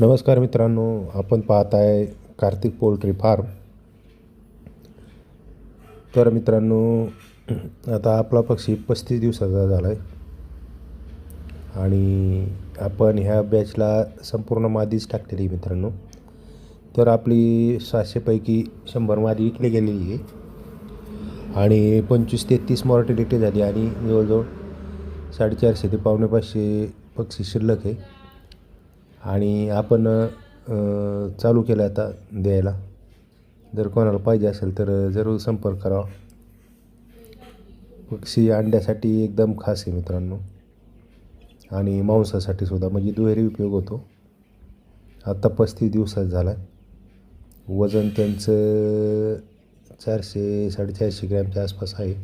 नमस्कार मित्रांनो आपण पाहत आहे कार्तिक पोल्ट्री फार्म. तर मित्रांनो आता आपला पक्षी पस्तीस दिवसाचा झाला आहे आणि आपण ह्या बॅचला संपूर्ण मादीच टाकलेली मित्रांनो. तर आपली सहाशेपैकी शंभर मादी विकली गेलेली आहे. आणि पंचवीस ते तीस मॉर्टिलिटी झाली आणि जवळजवळ साडेचारशे ते पावणे पाचशे पक्षी शिल्लक आहे. आणि आपण चालू केलं आता द्यायला. जर कोणाला पाहिजे असेल तर जरूर संपर्क करावा. पक्षी अंड्यासाठी एकदम खास आहे मित्रांनो. आणि मांसासाठी सुद्धा म्हणजे दुहेरी उपयोग होतो. आत्ता पस्तीस दिवसात झाला आहे वजन त्यांचं चारशे साडेचारशे ग्रॅमच्या आसपास आहे.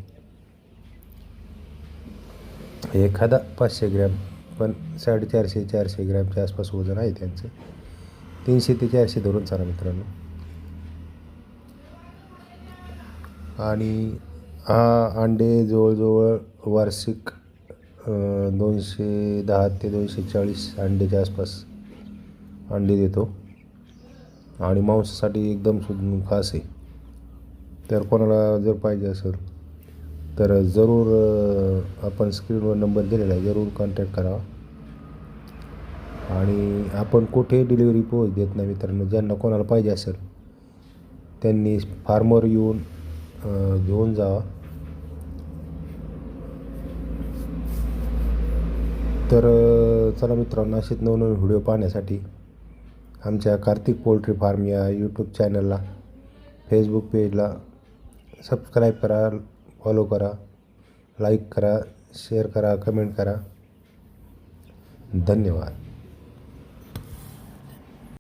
एखादा पाचशे ग्रॅम. पण साडेचारशे चारशे ग्रॅमच्या आसपास वजन आहे त्यांचं. तीनशे ते चारशे धरून चाला मित्रांनो. आणि हा अंडे जवळजवळ वार्षिक दोनशे दहा ते दोनशे चाळीस अंड्याच्या आसपास अंडे देतो. आणि मांसासाठी एकदम सुद्धा खास आहे. तर कोणाला जर पाहिजे असेल तर जरूर आपण स्क्रीनवर नंबर दिलेला आहे. जरूर कॉन्टॅक्ट करावा आणि आपण कुठे डिलिव्हरी पोहोच देत नाही मित्रांनो. ज्यांना कोणाला पाहिजे असेल त्यांनी फार्मर येऊन घेऊन जावा. तर चला मित्रांनो असेच नवनवीन व्हिडिओ पाहण्यासाठी आमच्या कार्तिक पोल्ट्री फार्म या यूट्यूब चॅनलला फेसबुक पेजला सबस्क्राईब करा फॉलो करा लाईक करा शेअर करा कमेंट करा. धन्यवाद.